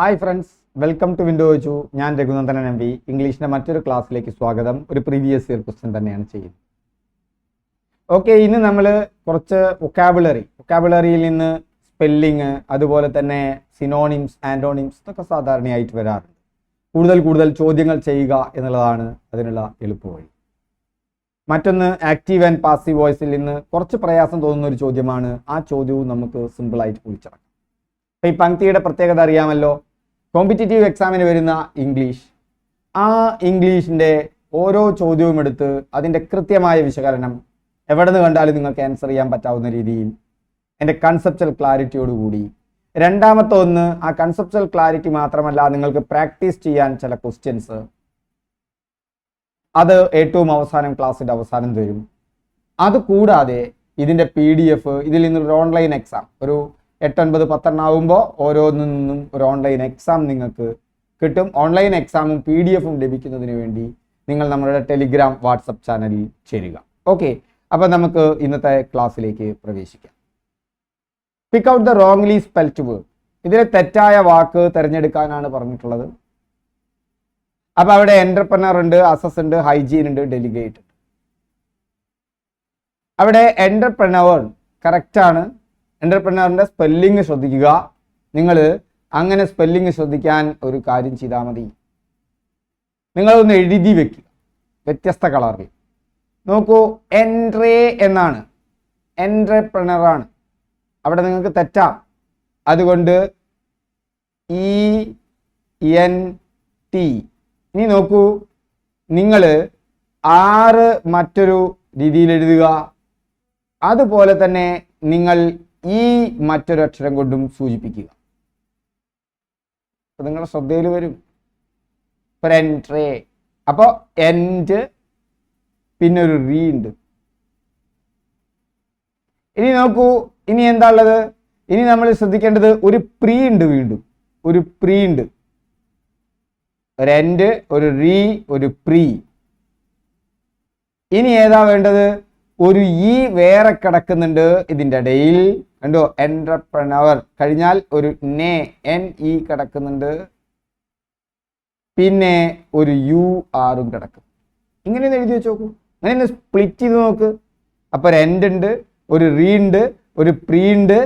Hi friends welcome to window വെച്ചു ഞാൻ Raghunandanan M V ഇംഗ്ലീഷിന്റെ മറ്റൊരു ക്ലാസ്സിലേക്ക് സ്വാഗതം. ഒരു പ്രീവിയസ് ഇയർ ക്വസ്റ്റ്യൻ തന്നെയാണ് ചെയ്യുന്നത്. ഓക്കെ ഇന്ന് നമ്മൾ കുറച്ച് വൊക്കാബുലറി വൊക്കാബുലറിയിൽ നിന്ന് സ്പെല്ലിങ് അതുപോലെ തന്നെ സിനോണിംസ് ആന്റോണിംസ് ഇതൊക്കെ സാധാരണയായിട്ട് വരാറുണ്ട്. കൂടുതൽ കൂടുതൽ ചോദ്യങ്ങൾ ചെയ്യുക എന്നുള്ളതാണ് അതിനുള്ള എളുപ്പവഴി മറ്റൊന്ന് ആക്റ്റീവ് ആൻഡ് പാസീവ് വോയിസിൽ നിന്ന് കുറച്ച് പ്രയാസം തോന്നുന്ന ഒരു ചോദ്യമാണ്. ആ ചോദ്യവും നമുക്ക് സിമ്പിളായിട്ട് കുളിച്ചിറക്കാം അപ്പം ഈ പങ്ക്തിയുടെ പ്രത്യേകത അറിയാമല്ലോ? കോമ്പറ്റേറ്റീവ് എക്സാമിന് വരുന്ന ഇംഗ്ലീഷ് ആ ഇംഗ്ലീഷിന്റെ ഓരോ ചോദ്യവും എടുത്ത് അതിന്റെ കൃത്യമായ വിശകലനം എവിടെ നിന്ന് കണ്ടാലും നിങ്ങൾക്ക് ആൻസർ ചെയ്യാൻ പറ്റാവുന്ന രീതിയിൽ എന്റെ കൺസെപ്റ്റൽ ക്ലാരിറ്റിയോടുകൂടി രണ്ടാമത്തെ ഒന്ന് ആ കൺസെപ്റ്റൽ ക്ലാരിറ്റി മാത്രമല്ല നിങ്ങൾക്ക് പ്രാക്ടീസ് ചെയ്യാൻ ചില ക്വസ്റ്റ്യൻസ് അത് ഏറ്റവും അവസാനം ക്ലാസ്സിന്റെ അവസാനം തരും. അത് കൂടാതെ ഇതിന്റെ പി ഡി എഫ് ഇതിൽ നിന്നൊരു ഓൺലൈൻ എക്സാം ഒരു എട്ടൊൻപത് പത്തെണ്ണം ആവുമ്പോൾ ഓരോന്നിൽ നിന്നും ഒരു ഓൺലൈൻ എക്സാം നിങ്ങൾക്ക് കിട്ടും. ഓൺലൈൻ എക്സാമും പി ഡി എഫും ലഭിക്കുന്നതിന് വേണ്ടി നിങ്ങൾ നമ്മുടെ ടെലിഗ്രാം വാട്സപ്പ് ചാനലിൽ ചേരുക. ഓക്കെ അപ്പോൾ നമുക്ക് ഇന്നത്തെ ക്ലാസ്സിലേക്ക് പ്രവേശിക്കാം. Pick out the wrongly spelt word ഇതിലെ തെറ്റായ വാക്ക് തിരഞ്ഞെടുക്കാനാണ് പറഞ്ഞിട്ടുള്ളത്. അപ്പൊ അവിടെ എന്റർപ്രണർ ഉണ്ട് അസസ് ഉണ്ട് ഹൈജീൻ ഉണ്ട് ഡെലിഗേറ്റ് അവിടെ എന്റർപ്രണർ കറക്റ്റ് സ്പെല്ലിങ് സ്പെല്ലിംഗ് ശ്രദ്ധിക്കുക. നിങ്ങൾ അങ്ങനെ സ്പെല്ലിംഗ് ശ്രദ്ധിക്കാൻ ഒരു കാര്യം ചെയ്താൽ മതി. നിങ്ങളൊന്ന് എഴുതി വെക്കുക. വ്യത്യസ്ത കളറിൽ നോക്കൂ എൻട്രേ എന്നാണ്. എൻട്രപ്രണറാണ് അവിടെ നിങ്ങൾക്ക് തെറ്റാം. അതുകൊണ്ട് ഇ എൻ ടി ഇനി നോക്കൂ നിങ്ങൾ ആറ് മറ്റൊരു രീതിയിൽ എഴുതുക. അതുപോലെ തന്നെ നിങ്ങൾ ഈ മറ്റൊരു അക്ഷരം കൊണ്ടും സൂചിപ്പിക്കുക. അപ്പൊ നിങ്ങളുടെ ശ്രദ്ധയിൽ വരും. എൻട്രേ അപ്പോൾ എൻഡ് പിന്നെ ഒരു റീ ഉണ്ട്. ഇനി നോക്കൂ ഇനി എന്താ ഉള്ളത്? ഇനി നമ്മൾ ശ്രദ്ധിക്കേണ്ടത് ഒരു പ്രീ ഉണ്ട് വീണ്ടും. ഒരു പ്രീ ഉണ്ട്. ഒരു എൻഡ് ഒരു റീ ഒരു പ്രീ ഇനി ഏതാ വേണ്ടത്? ഒരു ഈ വേറെ കിടക്കുന്നുണ്ട് ഇതിന്റെ ഇടയിൽ. കണ്ടോ? എന്റർപ്രണവർ കഴിഞ്ഞാൽ ഒരു നെ എൻ ഇ കിടക്കുന്നുണ്ട്. പിന്നെ ഒരു യു ആറും കിടക്കും. ഇങ്ങനെ ഒന്ന് എഴുതി വെച്ച് നോക്കൂ. അങ്ങനെ ഒന്ന് സ്പ്ലിറ്റ് ചെയ്ത് നോക്ക്. അപ്പൊ ഒരു എൻഡ് ഉണ്ട് ഒരു റീ ഉണ്ട് ഒരു പ്രീ ഉണ്ട്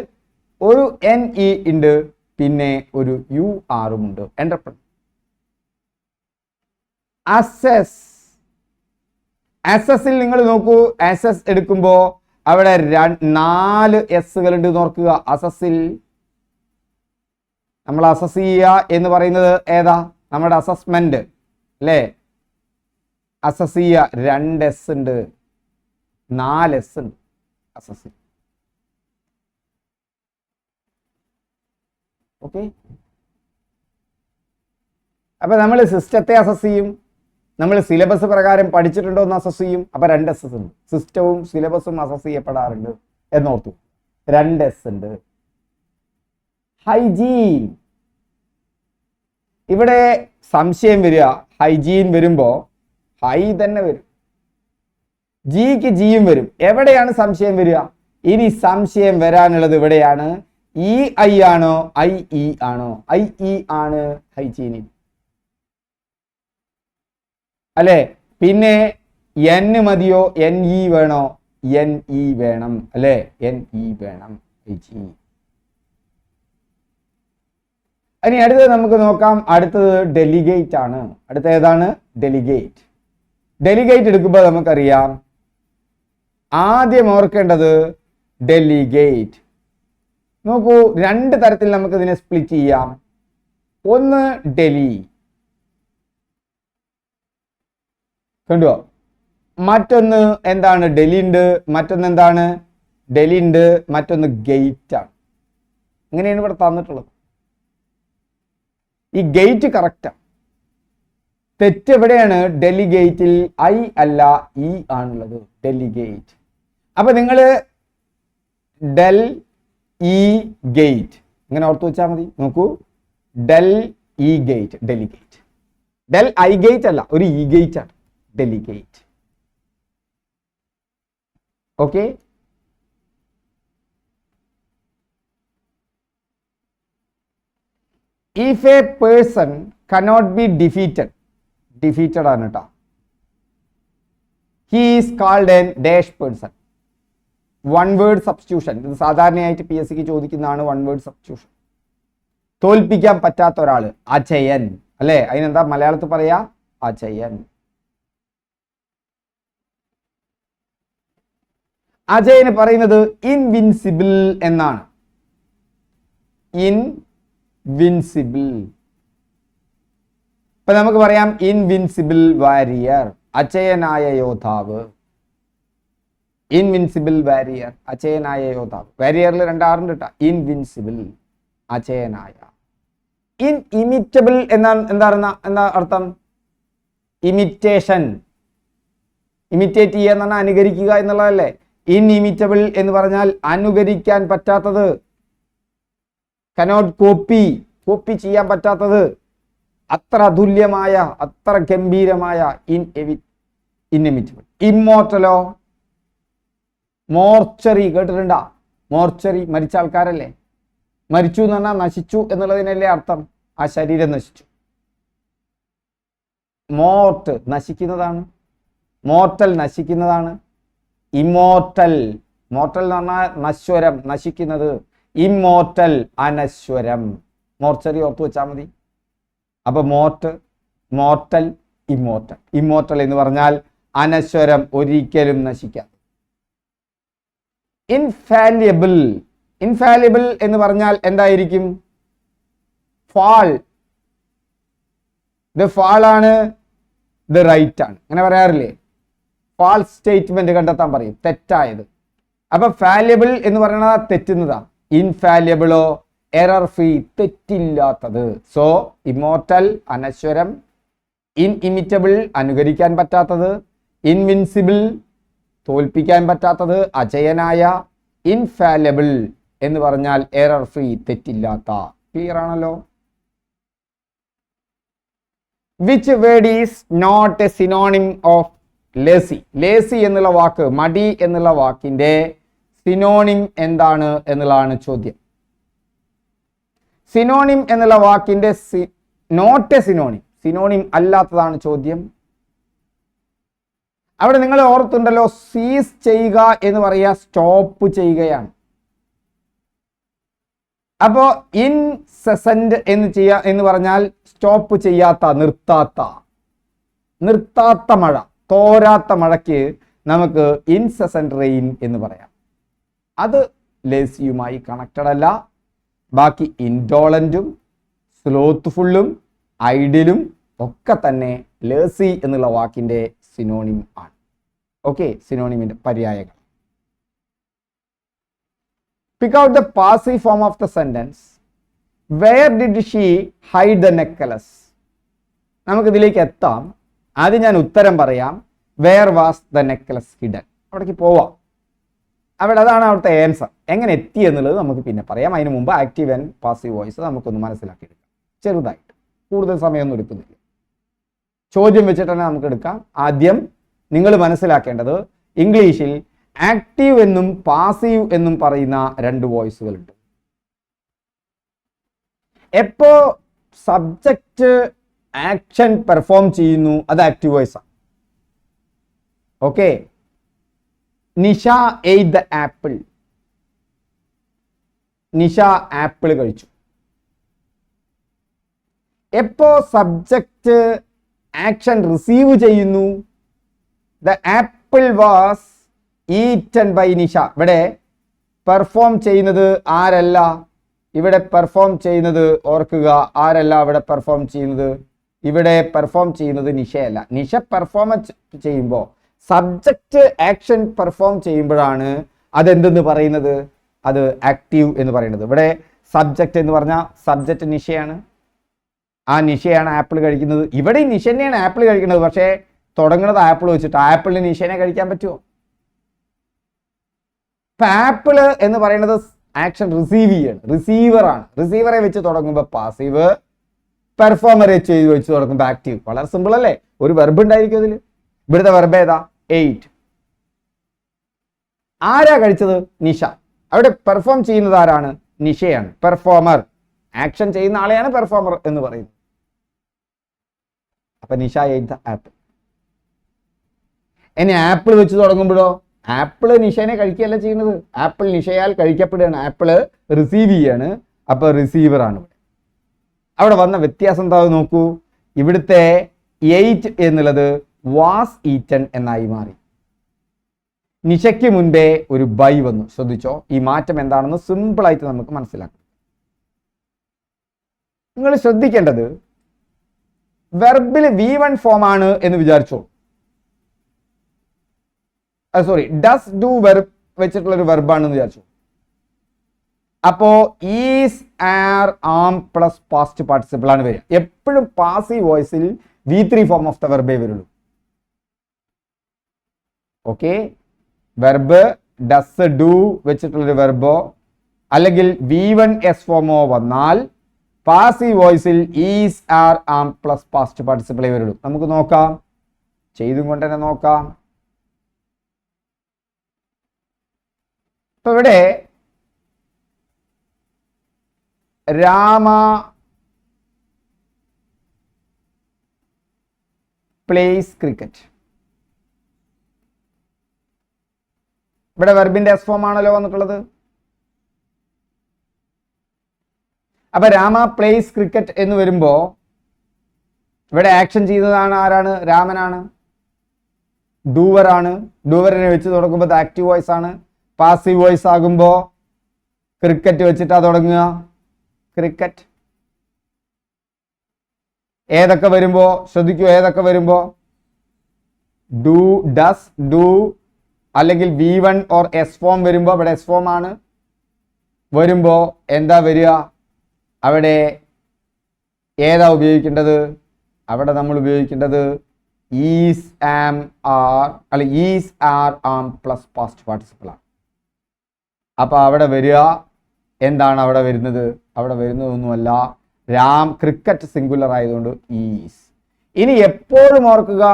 ഒരു എൻ ഇ ഉണ്ട് പിന്നെ ഒരു യു ആറും ഉണ്ട്. എന്റർപ്രണർ അസസ് അസസിൽ നിങ്ങൾ നോക്കൂ. അസസ് എടുക്കുമ്പോൾ അവിടെ നാല് എസ്സുകൾ ഉണ്ട് നോക്കുക അസസിൽ നമ്മൾ അസസ് ചെയ്യുക എന്ന് പറയുന്നത് ഏതാ? നമ്മുടെ അസസ്മെന്റ് അല്ലേ? അസസ് ചെയ്യുക രണ്ട് എസ് ഉണ്ട്. നാല് എസ് ഉണ്ട്. അസസ് ഓക്കെ അപ്പൊ നമ്മൾ സിസ്റ്റത്തെ അസസ് ചെയ്യും. നമ്മൾ സിലബസ് പ്രകാരം പഠിച്ചിട്ടുണ്ടോ എന്ന് അസസ് ചെയ്യും. അപ്പൊ രണ്ട് എസ് എസ് ഉണ്ട്. സിസ്റ്റവും സിലബസും അസസ് ചെയ്യപ്പെടാറുണ്ട് എന്നോർത്തു. രണ്ട് എസ് ഉണ്ട്. ഹൈജീൻ ഇവിടെ സംശയം വരിക. ഹൈജീൻ വരുമ്പോ ഹൈ തന്നെ വരും. ജിക്ക് ജിയും വരും. എവിടെയാണ് സംശയം വരിക? ഇനി സംശയം വരാനുള്ളത് ഇവിടെയാണ്. ഇ ഐ ആണോ? ഐ ഇ ആണോ? ഐ ഇ ആണ് ഹൈജീനിൽ അല്ലെ? പിന്നെ എൻ മതിയോ? എൻ ഇ വേണോ? എൻ ഇ വേണം. അല്ലെ? എൻ ഇ വേണം. ഹൈജീൻ ഇനി അടുത്ത നമുക്ക് നോക്കാം. അടുത്തത് ഡെലിഗേറ്റ് ആണ്. അടുത്ത ഏതാണ്? ഡെലിഗേറ്റ് ഡെലിഗേറ്റ് എടുക്കുമ്പോൾ നമുക്കറിയാം. ആദ്യം ഓർക്കേണ്ടത് ഡെലിഗേറ്റ് നോക്കൂ രണ്ട് തരത്തിൽ നമുക്ക് ഇതിനെ സ്പ്ലിറ്റ് ചെയ്യാം. ഒന്ന് ഡെലി കണ്ടോ? മറ്റൊന്ന് എന്താണ് ഡൽഹി ഉണ്ട് മറ്റൊന്ന് എന്താണ് ഡൽഹി ഉണ്ട് മറ്റൊന്ന് ഗേറ്റ് ആണ് അങ്ങനെയാണ് ഇവിടെ തന്നിട്ടുള്ളത്. ഈ ഗേറ്റ് കറക്റ്റാണ് തെറ്റ് എവിടെയാണ്? ഡെലിഗേറ്റിൽ ഐ അല്ല ഇ ആണുള്ളത്. ഡൽഹി ഗേറ്റ്. അപ്പൊ നിങ്ങൾ ഡെൽ ഇ ഗേറ്റ്. ഇങ്ങനെ ഓർത്ത് വെച്ചാൽ മതി. നോക്കൂ. Del E gate Delhi gate. Del I gate അല്ല ഒരു ഇ ഗേറ്റ് ആണ്. Delegate Okay. If a person cannot be defeated, defeated anata, he is called called dash person. One word substitution ഇത് സാധാരണയായിട്ട് പി എസ് സിക്ക് ചോദിക്കുന്നതാണ് one word substitution തോൽപ്പിക്കാൻ പറ്റാത്ത ഒരാൾ അജയൻ. അല്ലേ? അതിനെന്താ മലയാളത്തിൽ പറയാ? അജയൻ. അജയന് പറയുന്നത് ഇൻവിൻസിബിൾ എന്നാണ്. ഇൻവിൻസിബിൾ ഇപ്പൊ നമുക്ക് പറയാം ഇൻവിൻസിബിൾ വാരിയർ അജയനായ യോദ്ധാവ്. ഇൻവിൻസിബിൾ വാരിയർ അജയനായ യോദ്ധാവ്. വാരിയറിൽ രണ്ടാറുണ്ട് കേട്ടോ ഇൻവിൻസിബിൾ അജയനായ. ഇൻ ഇമിറ്റബിൾ എന്നാണ് എന്താ എന്താ അർത്ഥം? ഇമിറ്റേഷൻ ഇമിറ്റേറ്റ് ചെയ്യുക എന്നാണ് അനുകരിക്കുക എന്നുള്ളതല്ലേ? ഇൻഇമിറ്റബിൾ എന്ന് പറഞ്ഞാൽ അനുകരിക്കാൻ പറ്റാത്തത്. കനോട്ട് കോപ്പി കോപ്പി ചെയ്യാൻ പറ്റാത്തത്. അത്ര അതുല്യമായ അത്ര ഗംഭീരമായ ഇൻ എവി ഇമ്മോർട്ടലോ മോർച്ചറി കേട്ടിട്ടുണ്ടാ? മോർച്ചറി മരിച്ച ആൾക്കാരല്ലേ? മരിച്ചു എന്ന് പറഞ്ഞാൽ നശിച്ചു എന്നുള്ളതിനല്ലേ അർത്ഥം? ആ ശരീരം നശിച്ചു. മോർട്ട് നശിക്കുന്നതാണ്. മോർട്ടൽ നശിക്കുന്നതാണ്. ഇമോർട്ടൽ മോർട്ടൽ എന്ന് പറഞ്ഞാൽ നശ്വരം നശിക്കുന്നത്. ഇമ്മോർട്ടൽ അനശ്വരം. മോർച്ചറി ഓർത്ത് വെച്ചാൽ മതി. അപ്പൊ മോർട്ട് മോർട്ടൽ ഇമ്മോർട്ടൽ ഇമ്മോർട്ടൽ എന്ന് പറഞ്ഞാൽ അനശ്വരം ഒരിക്കലും നശിക്കാം ഇൻഫാലിയബിൾ ഇൻഫാലിയബിൾ എന്ന് പറഞ്ഞാൽ എന്തായിരിക്കും? ഫാൾ ഇത് ഫാൾ ആണ് ഇത് റൈറ്റ് ആണ്. അങ്ങനെ പറയാറില്ലേ? ഫാൾസ് സ്റ്റേറ്റ്മെന്റ് കണ്ടെത്താൻ പറയും. തെറ്റായത്. അപ്പൊ ഫാലിയബിൾ എന്ന് പറയുന്നത് തെറ്റുന്നതാ. ഇൻഫാലിയബിളോ എറർ ഫ്രീ തെറ്റില്ലാത്തത്. സോ ഇമോർട്ടൽ അനശ്വരം ഇൻ ഇമിറ്റബിൾ അനുകരിക്കാൻ പറ്റാത്തത് ഇൻവിൻസിബിൾ തോൽപ്പിക്കാൻ പറ്റാത്തത് അജയനായ ഇൻഫാലബിൾ എന്ന് പറഞ്ഞാൽ എറർ ഫ്രീ തെറ്റില്ലാത്ത. ക്ലിയർ ആണല്ലോ? Which word is not a synonym of lazy. Lazy എന്നുള്ള വാക്ക് മടി എന്നുള്ള വാക്കിന്റെ സിനോണിം എന്താണ് എന്നുള്ളതാണ് ചോദ്യം. സിനോണിം എന്നുള്ള വാക്കിന്റെ നോട്ട് എ സിനോണിം. സിനോണിം അല്ലാത്തതാണ് ചോദ്യം. അവിടെ നിങ്ങൾ ഓർത്തുണ്ടല്ലോ സീസ് ചെയ്യുക എന്ന് പറയുക സ്റ്റോപ്പ് ചെയ്യുകയാണ്. അപ്പോ ഇൻസെസന്റ് എന്ന് ചെയ്യാ എന്ന് പറഞ്ഞാൽ സ്റ്റോപ്പ് ചെയ്യാത്ത നിർത്താത്ത. നിർത്താത്ത മഴ. തോരാത്ത മഴയ്ക്ക് നമുക്ക് ഇൻസെസന്റ് റെയിൻ എന്ന് പറയാം. അത് ലേസിയുമായി കണക്റ്റഡ് അല്ല. ബാക്കി ഇൻഡോളന്റും സ്ലോത്ത്ഫുള്ളും ഐഡിലും ഒക്കെ തന്നെ ലേസി എന്നുള്ള വാക്കിന്റെ സിനോണിം ആണ്. ഓക്കെ സിനോണിമിന്റെ പര്യായങ്ങൾ. Pick out the passive form of the sentence where did she hide the necklace നമുക്കിതിലേക്ക് എത്താം. ആദ്യം ഞാൻ ഉത്തരം പറയാം. Where was the necklace hidden അവിടേക്ക് പോവാം. അവിടെ അതാണ് അവിടുത്തെ ആൻസർ എങ്ങനെ എത്തി എന്നുള്ളത് നമുക്ക് പിന്നെ പറയാം. അതിന് മുമ്പ് ആക്റ്റീവ് ആൻഡ് പാസീവ് വോയിസ് നമുക്കൊന്ന് മനസ്സിലാക്കിയെടുക്കാം. ചെറുതായിട്ട്. കൂടുതൽ സമയമൊന്നും എടുക്കുന്നില്ല. ചോദ്യം വെച്ചിട്ട് തന്നെ നമുക്ക് എടുക്കാം. ആദ്യം നിങ്ങൾ മനസ്സിലാക്കേണ്ടത് ഇംഗ്ലീഷിൽ ആക്റ്റീവ് എന്നും പാസീവ് എന്നും പറയുന്ന രണ്ട് വോയിസുകളുണ്ട് എപ്പോ സബ്ജക്റ്റ് ആക്ഷൻ പെർഫോം ചെയ്യുന്നു അത് ആക്റ്റീവ് വോയിസ് ആണ് okay Nisha ate the apple Nisha apple കഴിച്ചു. എപ്പോ സബ്ജക്റ്റ് ആക്ഷൻ റിസീവ് ചെയ്യുന്നു? The apple was eaten by Nisha. ഇവിടെ പെർഫോം ചെയ്യുന്നത് ആരല്ല? ഇവിടെ പെർഫോം ചെയ്യുന്നത് ഓർക്കുക ആരല്ല ഇവിടെ പെർഫോം ചെയ്യുന്നത്? ഇവിടെ പെർഫോം ചെയ്യുന്നത് നിഷയല്ല. നിഷ പെർഫോമൻസ് ചെയ്യുമ്പോൾ സബ്ജക്റ്റ് ആക്ഷൻ പെർഫോം ചെയ്യുമ്പോഴാണ് അതെന്തെന്ന് പറയുന്നത്? അത് ആക്റ്റീവ് എന്ന് പറയുന്നത്. ഇവിടെ സബ്ജക്റ്റ് എന്ന് പറഞ്ഞാൽ സബ്ജക്റ്റ് നിഷയാണ്. ആ നിഷയാണ് ആപ്പിൾ കഴിക്കുന്നത്. ഇവിടെ നിഷ തന്നെയാണ് ആപ്പിൾ കഴിക്കുന്നത്. പക്ഷേ തുടങ്ങുന്നത് ആപ്പിൾ വെച്ചിട്ട് ആപ്പിളിന് നിഷേനെ കഴിക്കാൻ പറ്റുമോ? ഇപ്പൊ ആപ്പിൾ എന്ന് പറയുന്നത് ആക്ഷൻ റിസീവ് ചെയ്യാണ്. റിസീവറാണ് റിസീവറെ വെച്ച് തുടങ്ങുമ്പോൾ പാസീവ് പെർഫോമറെ ചെയ്ത് വെച്ച് തുടങ്ങുമ്പോൾ ആക്റ്റീവ് വളരെ സിമ്പിൾ അല്ലേ? ഒരു വെർബ് ഉണ്ടായിരിക്കും അതിൽ ഇവിടുത്തെ വെർബ് ഏതാ? എയ്റ്റ് ആരാ കഴിച്ചത്? നിഷ. അവിടെ പെർഫോം ചെയ്യുന്നത് ആരാണ്? നിഷയാണ്. പെർഫോമർ ആക്ഷൻ ചെയ്യുന്ന ആളെയാണ് പെർഫോമർ എന്ന് പറയുന്നത്. അപ്പൊ നിഷ എയ്റ്റ് ആപ്പിൾ ഇനി ആപ്പിൾ വെച്ച് തുടങ്ങുമ്പോഴോ? ആപ്പിൾ നിഷേനെ കഴിക്കുകയല്ല ചെയ്യുന്നത്. ആപ്പിൾ നിഷയാൽ കഴിക്കപ്പെടുകയാണ്. ആപ്പിൾ റിസീവ് ചെയ്യാണ്. അപ്പൊ റിസീവർ ആണ് ഇവിടെ. അവിടെ വന്ന വ്യത്യാസം എന്താ നോക്കൂ? ഇവിടുത്തെ എയ്റ്റ് എന്നുള്ളത് വാസ് ഈറ്റൺ എന്നായി മാറി. നിശയ്ക്ക് മുൻപേ ഒരു ബൈ വന്നു. ശ്രദ്ധിച്ചോ? ഈ മാറ്റം എന്താണെന്ന് സിമ്പിൾ ആയിട്ട് നമുക്ക് മനസ്സിലാക്കാം. നിങ്ങൾ ശ്രദ്ധിക്കേണ്ടത് വെർബിൽ വി വൺ ഫോം ആണ് എന്ന് വിചാരിച്ചോ. സോറി ഡസ് ഡു വെർബ് വെച്ചിട്ടുള്ള ഒരു വെർബാണെന്ന് വിചാരിച്ചു. അപ്പോ is are am plus past participle ആണ് വരിക. എപ്പോഴും passive വോയിസിൽ V three form of the വെർബേ വരുള്ളൂ. ഓക്കെ വെർബ് ഡസ് ഡു വെച്ചിട്ടുള്ളൊരു വെർബോ അല്ലെങ്കിൽ വി വൺ എസ് ഫോമോ വന്നാൽ passive വോയിസിൽ is are am plus past പാർട്ടിസിപ്പിളേ വരുള്ളൂ. നമുക്ക് നോക്കാം. ചെയ്തും കൊണ്ട് തന്നെ നോക്കാം. ഇപ്പൊ ഇവിടെ രാമ പ്ലേസ് ക്രിക്കറ്റ് ഇവിടെ വെർബിന്റെ എസ് ഫോം ആണല്ലോ വന്നിട്ടുള്ളത്. അപ്പൊ രാമ പ്ലേസ് ക്രിക്കറ്റ് എന്ന് വരുമ്പോ ഇവിടെ ആക്ഷൻ ചെയ്യുന്നതാണ് ആരാണ്? രാമനാണ്. ഡൂവർ ആണ്. ഡൂവറിനെ വെച്ച് തുടങ്ങുമ്പോൾ ആക്റ്റീവ് വോയിസ് ആണ്. പാസീവ് വോയിസ് ആകുമ്പോൾ ക്രിക്കറ്റ് വെച്ചിട്ടാ തുടങ്ങുക. ക്രിക്കറ്റ്. ഏതൊക്കെ വരുമ്പോ ശ്രദ്ധിക്കൂ ഏതൊക്കെ വരുമ്പോ? ഡു ഡസ് ഡു അല്ലെങ്കിൽ V one or S form വരുമ്പോ അവിടെ എസ് ഫോം ആണ്. വരുമ്പോ എന്താ വരിക? അവിടെ ഏതാ ഉപയോഗിക്കേണ്ടത്? അവിടെ നമ്മൾ ഉപയോഗിക്കേണ്ടത് ഈസ് ആം ആർ അല്ല is are am plus past participle ആണ്. അപ്പൊ അവിടെ വരിക. എന്താണ് അവിടെ വരുന്നത്? അവിടെ വരുന്നതൊന്നുമല്ല. രാം ക്രിക്കറ്റ് സിംഗുലർ ആയതുകൊണ്ട് ഈസ് ഇനി എപ്പോഴും ഓർക്കുക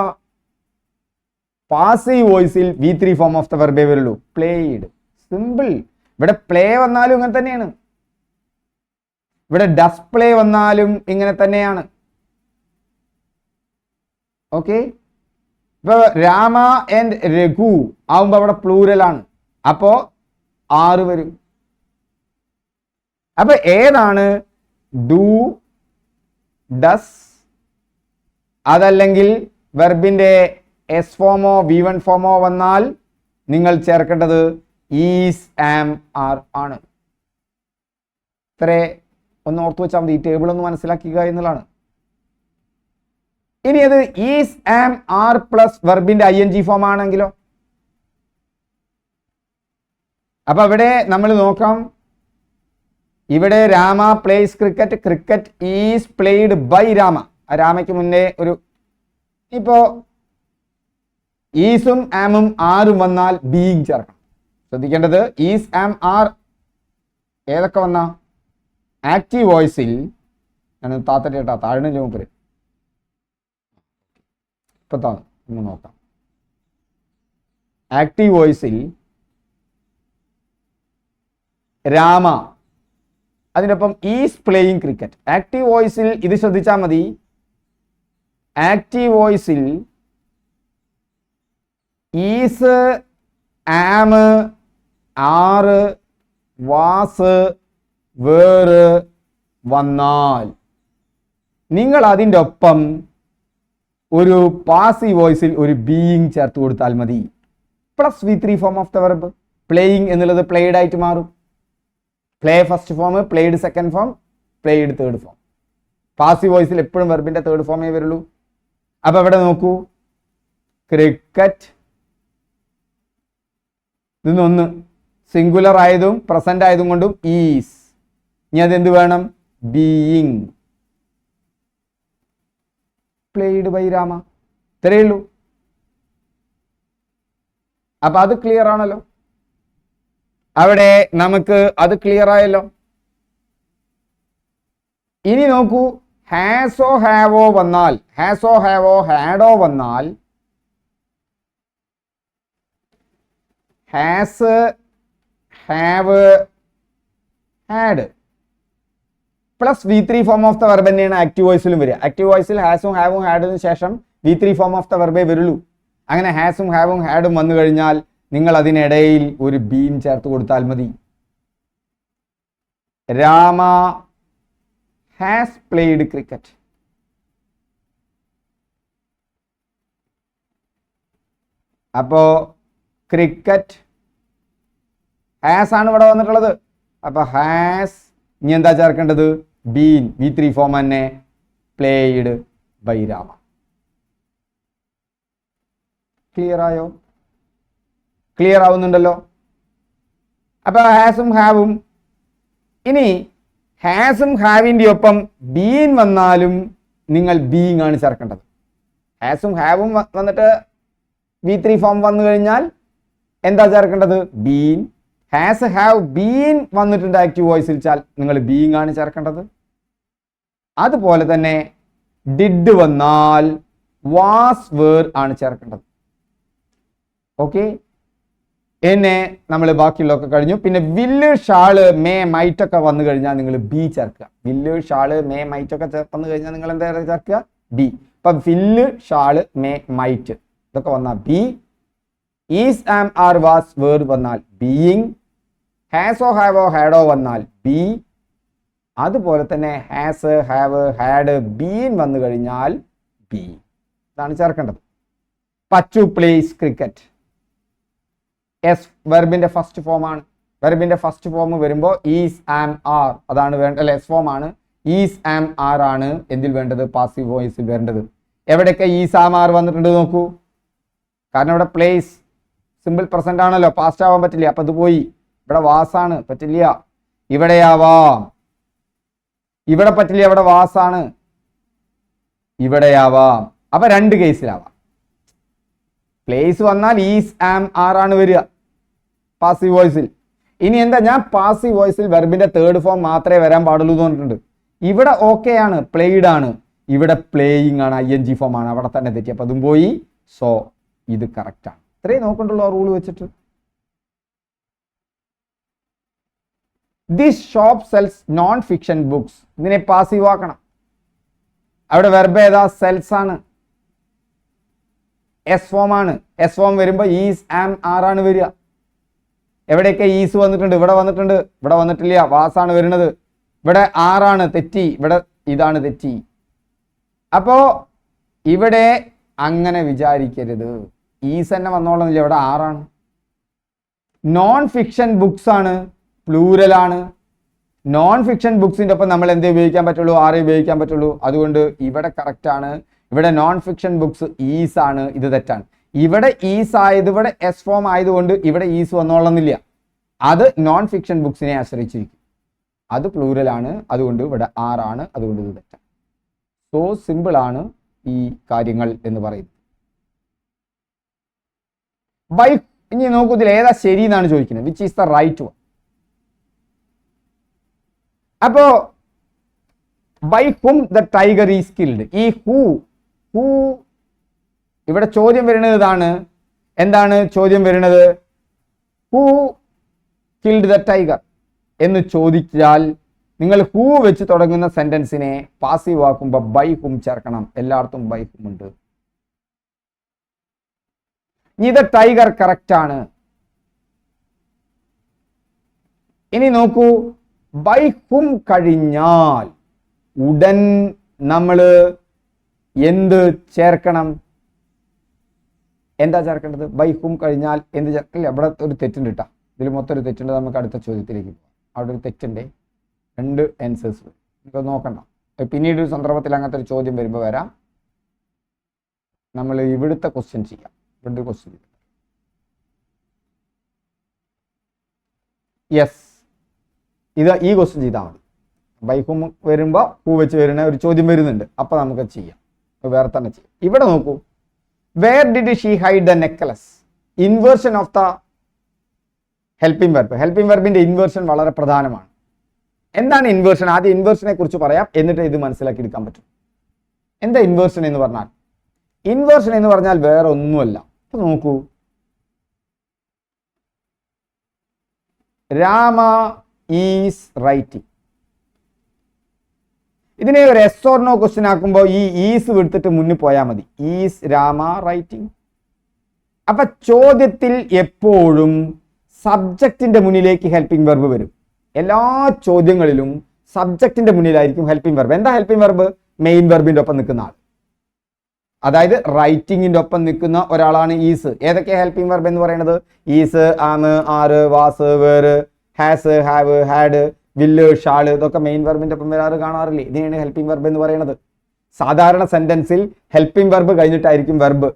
passive വോയിസിൽ V three form of the വെർബേ വരുള്ളൂ. പ്ലേഡ് സിമ്പിൾ ഇവിടെ പ്ലേ വന്നാലും ഇങ്ങനെ തന്നെയാണ്. ഇവിടെ ഡസ്പ്ലേ വന്നാലും ഇങ്ങനെ തന്നെയാണ്. ഓക്കെ ഇപ്പൊ രാമ ആൻഡ് രഘു ആവുമ്പോ അവിടെ പ്ലൂരൽ ആണ്. അപ്പോ ആറ് വരും. അപ്പൊ ഏതാണ്? ഡു ഡസ് അതല്ലെങ്കിൽ വെർബിന്റെ എസ് ഫോമോ വി വൺ ഫോമോ വന്നാൽ നിങ്ങൾ ചേർക്കേണ്ടത് ഈസ് ആം ആർ ആണ്. ഇത്രേ ഒന്ന് ഓർത്തു വെച്ചാൽ മതി. ഈ ടേബിൾ ഒന്ന് മനസ്സിലാക്കുക എന്നുള്ളതാണ്. ഇനി അത് ഈസ് ആം ആർ പ്ലസ് വെർബിന്റെ ഐ എൻ ജി ഫോം ആണെങ്കിലോ? അപ്പൊ അവിടെ നമ്മൾ നോക്കാം. ഇവിടെ Rama plays cricket cricket is played by Rama. രാമയ്ക്ക് മുന്നേ ഒരു ഇപ്പോ ഈസും ആമും ആറും വന്നാൽ ബീങ് ചേർക്കണം. ശ്രദ്ധിക്കേണ്ടത് ഈസ് ആം ആർ ഏതൊക്കെ വന്ന? ആക്റ്റീവ് വോയിസിൽ ഞാൻ താത്തട്ടെ കേട്ടാ താഴ്ന്ന മൂപ്പര് ഇപ്പൊ ഒന്ന് നോക്കാം. ആക്റ്റീവ് വോയിസിൽ രാമ അതിനൊപ്പം ഈസ് പ്ലേയിങ് ക്രിക്കറ്റ്. ആക്റ്റീവ് വോയിസിൽ ഇത് ശ്രദ്ധിച്ചാൽ മതി. Active വോയിസിൽ is am are was വേറ് വന്നാൽ നിങ്ങൾ അതിന്റെ ഒപ്പം ഒരു പാസീവ് വോയിസിൽ ഒരു ബീയിങ് ചേർത്ത് കൊടുത്താൽ മതി. Plus V three form of the verb playing എന്നുള്ളത് പ്ലേഡ് ആയിട്ട് മാറും. Play first form played second form played third form passive വോയിസിൽ എപ്പോഴും വെർബിന്റെ തേർഡ് ഫോമേ വരുള്ളൂ. അപ്പൊ ഇവിടെ നോക്കൂ? ക്രിക്കറ്റ് ഇതൊന്ന് സിംഗുലർ ആയതും പ്രസന്റ് ആയതും കൊണ്ടും ഈസ് ഇനി അതെന്ത് വേണം? ബീയിങ് പ്ലേഡ് ബൈ രാമ ഇത്രയേ ഉള്ളൂ. അപ്പൊ അത് ക്ലിയർ ആണല്ലോ. അവിടെ നമുക്ക് അത് ക്ലിയർ ആയല്ലോ. ഇനി നോക്കൂ ഹാസോ ഹാവോ വന്നാൽ ഹാസോ ഹാവോ ഹാഡോ വന്നാൽ has have had plus V three form of the verb തന്നെയാണ് ആക്റ്റീവ് വോയിസിലും വരിക. ആക്റ്റീവ് വോയിസിൽ ഹാസും ഹാവും ഹാഡിന് ശേഷം V three form of the വെർബേ വരുള്ളൂ. അങ്ങനെ ഹാസും ഹാവും ഹാഡും വന്നു കഴിഞ്ഞാൽ നിങ്ങൾ അതിനിടയിൽ ഒരു ബീം ചേർത്ത് കൊടുത്താൽ മതി. രാമ ഹാസ് പ്ലേഡ് ക്രിക്കറ്റ് അപ്പോ ക്രിക്കറ്റ് ഹാസ് ആണ് ഇവിടെ വന്നിട്ടുള്ളത്. അപ്പൊ ഹാസ് ഇനി എന്താ ചേർക്കേണ്ടത്? ബീൻ. വി ത്രീ ഫോം തന്നെ പ്ലേഡ് ബൈ രാമ. ക്ലിയർ ആയോ? ക്ലിയർ ആവുന്നുണ്ടല്ലോ. അപ്പൊ ഹാസും ഹാവും. ഇനി ഹാസും ഹാവിന്റെ ഒപ്പം ബീൻ വന്നാലും നിങ്ങൾ ബീങ് ആണ് ചേർക്കേണ്ടത് ഹാസും ഹാവും വന്നിട്ട് വി ത്രീ ഫോം വന്നു കഴിഞ്ഞാൽ എന്താ ചേർക്കേണ്ടത്? ബീൻ. ഹാസ് ഹാവ് ബീൻ വന്നിട്ടുണ്ട് ആക്റ്റീവ് വോയിസിൽ ചാൽ നിങ്ങൾ ബീങ് ആണ് ചേർക്കേണ്ടത്. അതുപോലെ തന്നെ ഡിഡ് വന്നാൽ വാസ് വേർ ആണ് ചേർക്കേണ്ടത്. ഓക്കെ എന്നെ നമ്മൾ ബാക്കിയുള്ളതൊക്കെ കഴിഞ്ഞു. പിന്നെ വില്ല് ഷാൾ മേ മൈറ്റ് ഒക്കെ വന്നു കഴിഞ്ഞാൽ നിങ്ങൾ ബി ചേർക്കുക. വില്ല് ഷാൾ മേ മൈറ്റ് ഒക്കെ ചേ- വന്നു കഴിഞ്ഞാൽ നിങ്ങൾ എന്താ ചേർക്കുക? ബി അപ്പം വില്ല് ഷാൾ മേ മൈറ്റ്. ഇതൊക്കെ വന്നാൽ be is am are was were വന്നാൽ ബീയിങ് ഹാസോ ഹാവോ ഹാഡോ വന്നാൽ ബി അതുപോലെ തന്നെ ഹാസ് ഹാവ് ഹാഡ് ബീൻ വന്നു കഴിഞ്ഞാൽ ബി ഇതാണ് ചേർക്കേണ്ടത്. പച്ചു പ്ലേസ് ക്രിക്കറ്റ് എസ് വെർബിന്റെ ഫസ്റ്റ് ഫോം ആണ്. വെർബിന്റെ ഫസ്റ്റ് ഫോം വരുമ്പോൾ ഈസ് ആം ആർ അതാണ് വേണ്ട അല്ലെ എസ് ഫോം ആണ്. ഈസ് ആം ആർ ആണ് എന്തിൽ വേണ്ടത്? പാസീവ് വോയിസിൽ വേണ്ടത്. എവിടെയൊക്കെ ഈസ് ആം ആർ വന്നിട്ടുണ്ട് നോക്കൂ. കാരണം ഇവിടെ പ്ലേസ് സിമ്പിൾ പ്രസന്റ് ആണല്ലോ പാസ്റ്റ് ആവാൻ പറ്റില്ല അപ്പൊ ഇത് പോയി. ഇവിടെ വാസാണ് പറ്റില്ല. ഇവിടെയാവാം. ഇവിടെ പറ്റില്ല ഇവിടെ വാസാണ്. ഇവിടെയാവാം. അപ്പൊ രണ്ട് കേസിലാവാം പ്ലേസ് വന്നാൽ ഈസ് ആം ആർ ആണ് വരിക. പാസീവ് വോയിസിൽ ഇനി എന്താ ഞാൻ പാസീവ് വോയിസിൽ വെർബിന്റെ തേർഡ് ഫോം മാത്രമേ വരാൻ പാടുള്ളൂ എന്ന് പറഞ്ഞിട്ടുണ്ട്. ഇവിടെ ഓക്കെ ആണ് പ്ലേഡ് ആണ്. ഇവിടെ പ്ലേയിങ് ആണ് ഐ എൻ ജി ഫോം ആണ്. അവിടെ തന്നെ തെറ്റി. അപ്പൊ അതും പോയി. സോ ഇത് കറക്റ്റ് ആണ്. ഇത്രയും നോക്കണ്ടുള്ളൂ റൂൾ വെച്ചിട്ട്. This shop sells non fiction books ഇതിനെ പാസീവ് ആക്കണം. അവിടെ വെർബ് ഏതാ? സെൽസ് ആണ്. എസ് ഫോം ആണ്. എസ് ഫോം വരുമ്പോൾ ഈസ് ആം ആർ ആണ് വരിക. എവിടെയൊക്കെ ഈസ് വന്നിട്ടുണ്ട്? ഇവിടെ വന്നിട്ടുണ്ട്. ഇവിടെ വന്നിട്ടില്ല. വാസാണ് വരുന്നത്. ഇവിടെ ആറാണ് തെറ്റി. ഇവിടെ ഇതാണ് തെറ്റി. അപ്പോ ഇവിടെ അങ്ങനെ വിചാരിക്കരുത്. ഈസ് തന്നെ വന്നോളന്നില്ല. ഇവിടെ ആറാണ് നോൺ ഫിക്ഷൻ ബുക്സ് ആണ്. പ്ലൂരൽ ആണ്. നോൺ ഫിക്ഷൻ ബുക്സിന്റെ ഒപ്പം നമ്മൾ എന്തേ ഉപയോഗിക്കാൻ പറ്റുള്ളൂ? ആറേ ഉപയോഗിക്കാൻ പറ്റുള്ളൂ. അതുകൊണ്ട് ഇവിടെ കറക്റ്റ് ആണ്. ഇവിടെ നോൺ ഫിക്ഷൻ ബുക്സ് ഈസ് ആണ് ഇത് തെറ്റാണ്. ഇവിടെ ഈസ് ആയത് ഇവിടെ എസ് ഫോം ആയതുകൊണ്ട് ഇവിടെ ഈസ് വന്നോളന്നില്ല. അത് നോൺ ഫിക്ഷൻ ബുക്സിനെ ആശ്രയിച്ചിരിക്കും. അത് പ്ലൂരൽ ആണ് അതുകൊണ്ട് ഇവിടെ ആറാണ് അതുകൊണ്ട് ഇത് തെറ്റാണ്. സോ സിമ്പിൾ ആണ് ഈ കാര്യങ്ങൾ എന്ന് പറയുന്നത്. ബൈ ഇനി നോക്കൂ ഇതിൽ ഏതാ ശരി എന്നാണ് ചോദിക്കുന്നത് which is the right one അപ്പോ by whom the tiger is killed ഈ ഹൂ ഹൂ ഇവിടെ ചോദ്യം വരുന്നത് ഇതാണ്. എന്താണ് ചോദ്യം വരുന്നത്? ഹൂ കിൽഡ് ദ ടൈഗർ എന്ന് ചോദിച്ചാൽ നിങ്ങൾ ഹൂ വെച്ച് തുടങ്ങുന്ന സെന്റൻസിനെ പാസീവ് ആക്കുമ്പോൾ ബൈ ഹും ചേർക്കണം. എല്ലായിടത്തും ബൈ ഹും ഉണ്ട് ഇത് ടൈഗർ കറക്റ്റ് ആണ്. ഇനി നോക്കൂ ബൈ ഹും കഴിഞ്ഞാൽ ഉടൻ നമ്മൾ എന്ത് ചേർക്കണം? എന്താ ചേർക്കേണ്ടത്? ബൈ ഹും കഴിഞ്ഞാൽ എന്ത് ചേർക്കില്ല ഇവിടെ ഒരു തെറ്റുണ്ട് കേട്ടോ ഇതിൽ മൊത്തം ഒരു തെറ്റുണ്ട് നമുക്ക് അടുത്ത ചോദ്യത്തിലേക്ക് പോകാം അവിടെ ഒരു തെറ്റുണ്ട്. രണ്ട് ആൻസേഴ്സ് നമുക്ക് നോക്കണ്ട. പിന്നീട് ഒരു സന്ദർഭത്തിൽ അങ്ങനത്തെ ഒരു ചോദ്യം വരുമ്പോൾ വരാം. നമ്മൾ ഇവിടുത്തെ ക്വസ്റ്റ്യൻ ചെയ്യാം. ഇവിടുത്തെ ക്വസ്റ്റ്യൻ ചെയ്യാം യെസ് ഇത് ഈ ക്വസ്റ്റ്യൻ ചെയ്താൽ മതി. ബൈക്കും വരുമ്പോൾ പൂ വെച്ച് വരുന്ന ഒരു ചോദ്യം വരുന്നുണ്ട്. അപ്പോൾ നമുക്ക് ചെയ്യാം. വേറെ ചെയ്യാം. ഇവിടെ നോക്കൂ. Where did she hide the necklace inversion of the helping verb helping വെർബിന്റെ inversion വളരെ പ്രധാനമാണ്. എന്താണ് ഇൻവേർഷൻ ആദ്യം ഇൻവേർഷനെ കുറിച്ച് പറയാം. എന്നിട്ട് ഇത് മനസ്സിലാക്കി എടുക്കാൻ പറ്റും. എന്താ ഇൻവേർഷൻ എന്ന് പറഞ്ഞാൽ? ഇൻവേർഷൻ എന്ന് പറഞ്ഞാൽ വേറെ ഒന്നുമല്ല. നോക്കൂ. രാമ ഈസ് റൈറ്റിംഗ് ഇതിനെ ഒരു എസ് ഓർ നോ ക്വസ്റ്റ്യൻ ആക്കുമ്പോൾ ഈ ഈസ് വിടുത്തിട്ട് മുന്നിൽ പോയാൽ മതി. ഈസ് രാമ റൈറ്റിംഗ് അപ്പൊ ചോദ്യത്തിൽ എപ്പോഴും സബ്ജക്റ്റിന്റെ മുന്നിലേക്ക് ഹെൽപ്പിംഗ് വെർബ് വരും. എല്ലാ ചോദ്യങ്ങളിലും സബ്ജക്റ്റിന്റെ മുന്നിലായിരിക്കും ഹെൽപ്പിംഗ് വെർബ് എന്താ ഹെൽപ്പിംഗ് വെർബ് മെയിൻ വെർബിന്റെ ഒപ്പം നിൽക്കുന്ന ആൾ. അതായത് റൈറ്റിംഗിന്റെ ഒപ്പം നിൽക്കുന്ന ഒരാളാണ് ഈസ് ഏതൊക്കെ ഹെൽപ്പിംഗ് വെർബ് എന്ന് പറയുന്നത്? Is am are was were has have had will shall ഇതൊക്കെ മെയിൻ വെർബിന്റെ ഒപ്പം വരാറ് കാണാറില്ലേ? ഇതിനെയാണ് ഹെൽപ്പിംഗ് വെർബ് എന്ന് പറയുന്നത്. സാധാരണ സെന്റൻസിൽ ഹെൽപ്പിംഗ് വെർബ് കഴിഞ്ഞിട്ടായിരിക്കും വെർബ്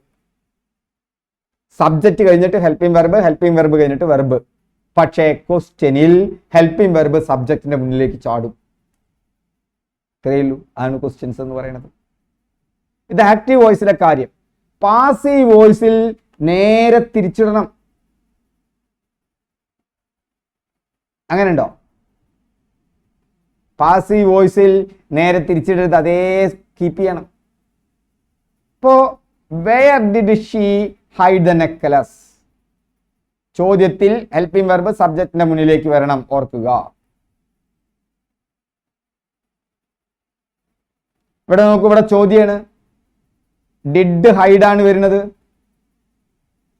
സബ്ജക്റ്റ് കഴിഞ്ഞിട്ട് ഹെൽപ്പിംഗ് വെർബ് ഹെൽപ്പിംഗ് വെർബ് കഴിഞ്ഞിട്ട് വെർബ് പക്ഷേ ക്വസ്റ്റ്യനിൽ ഹെൽപ്പിംഗ് വെർബ് സബ്ജക്റ്റിന്റെ മുന്നിലേക്ക് ചാടും. ഇത്രയുള്ളൂ ആണ് ക്വസ്റ്റ്യൻസ് എന്ന് പറയുന്നത്. ഇത് ആക്റ്റീവ് വോയിസിലെ കാര്യം. പാസീവ് വോയിസിൽ നേരെ തിരിച്ചിടണം. അങ്ങനെ ഉണ്ടോ പാസീവ് വോയിസിൽ നേരെ തിരിച്ചിടരുത് അതേ കീപ്പ് ചെയ്യണം. ഇപ്പോ where did she hide the necklace ചോദ്യത്തിൽ ഹെൽപ്പിംഗ് വെർബ് സബ്ജക്റ്റിന്റെ മുന്നിലേക്ക് വരണം ഓർക്കുക. ഇവിടെ നോക്കൂ ഇവിടെ ചോദ്യമാണ് ഡിഡ് ഹൈഡ് ആണ് വരുന്നത്.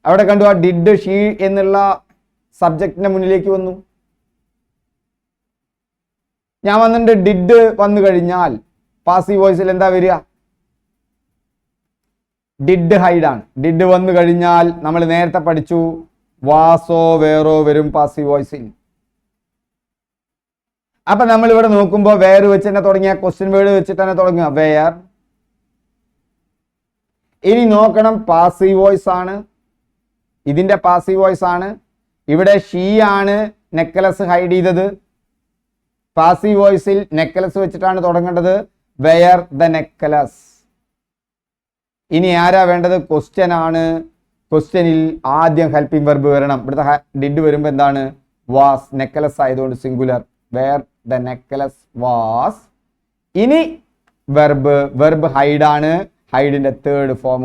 അവിടെ കണ്ടു ആ ഡിഡ് ഷീ എന്നുള്ള സബ്ജക്റ്റിന്റെ മുന്നിലേക്ക് വന്നു. ഞാൻ വന്നിട്ട് ഡിഡ് വന്നു കഴിഞ്ഞാൽ പാസീവ് വോയിസിൽ എന്താ വരിക? ഡിഡ് ഹൈഡ് ആണ്. ഡിഡ് വന്നു കഴിഞ്ഞാൽ നമ്മൾ നേരത്തെ പഠിച്ചു വാസോ വേറോ വരും പാസീവ് വോയിസിൽ. അപ്പൊ നമ്മൾ ഇവിടെ നോക്കുമ്പോൾ വേർ വെച്ച് തന്നെ തുടങ്ങിയ ക്വസ്റ്റ്യൻ വേർഡ് വെച്ചിട്ട് തന്നെ തുടങ്ങുക. വേർ ഇനി നോക്കണം പാസീവ് വോയിസ് ആണ്. ഇതിന്റെ പാസീവ് വോയിസ് ആണ്. ഇവിടെ ഷീ ആണ് നെക്ലസ് ഹൈഡ് ചെയ്തത്. പാസീവ് വോയിസിൽ നെക്കലസ് വെച്ചിട്ടാണ് തുടങ്ങേണ്ടത്. വെയർ ദ നെക്കലസ് ഇനി ആരാ വേണ്ടത്? ക്വസ്റ്റ്യൻ ആണ്. ക്വസ്റ്റ്യനിൽ ആദ്യം ഹെൽപ്പിംഗ് വെർബ് വരണം. ഇവിടുത്തെ ഡിഡ് വരുമ്പോൾ എന്താണ്? വാസ് നെക്കലസ് ആയതുകൊണ്ട് singular where the necklace was ഇനി വെർബ് വെർബ് ഹൈഡ് ആണ്. ഹൈഡിന്റെ തേർഡ് ഫോം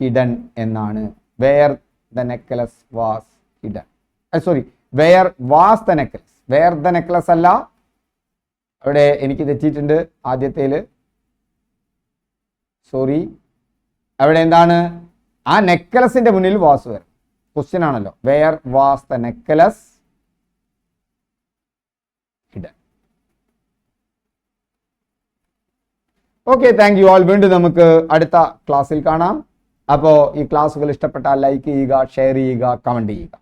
ഹിഡൻ എന്നാണ്. Where the necklace was hidden sorry where was the necklace where the necklace അല്ല അവിടെ എനിക്ക് തെറ്റിയിട്ടുണ്ട് ആദ്യത്തേൽ. സോറി അവിടെ എന്താണ്? ആ നെക്ലസിന്റെ മുന്നിൽ വാസ് വരും. ക്വസ്റ്റ്യൻ ആണല്ലോ. Where was the necklace okay thank you all വീണ്ടും നമുക്ക് അടുത്ത ക്ലാസ്സിൽ കാണാം. അപ്പോൾ ഈ ക്ലാസ്സുകൾ ഇഷ്ടപ്പെട്ടാൽ ലൈക്ക് ചെയ്യുക ഷെയർ ചെയ്യുക കമന്റ് ചെയ്യുക.